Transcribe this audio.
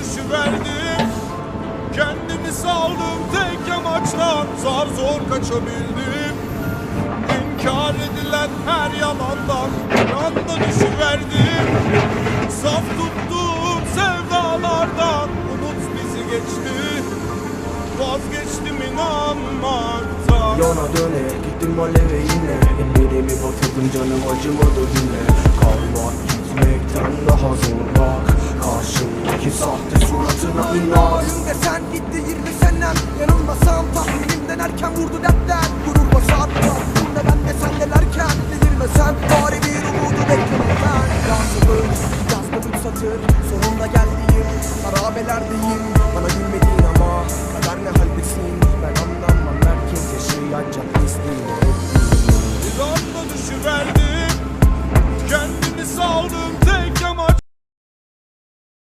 düşüverdim Kendimi saldım tek amaçtan Zar zor kaçabildim. İnkar edilen her yalandan Bir anda düşüverdim. Saf tuttuğum sevdalardan Unut bizi geçti. Vazgeçtim inanmaktan. Yana döne gittim aleve yine Ellerimi batırdım canım acımadı yine Kalmak gitmekten daha zor suratına inan Önümde sen gitti 20 senem Yanılmasam tahminimden erken vurdu dertler Gurur başa attı aklımda ben de sen delerken. Delirmesen bari bir umudu beklemekten Yazdım yazdım üç satır. Sonunda geldiğim harabelerdeyim Bana gülmediğin ama kader ne haldesin Ben anlamam herkes yaşayacak pisliğine Bir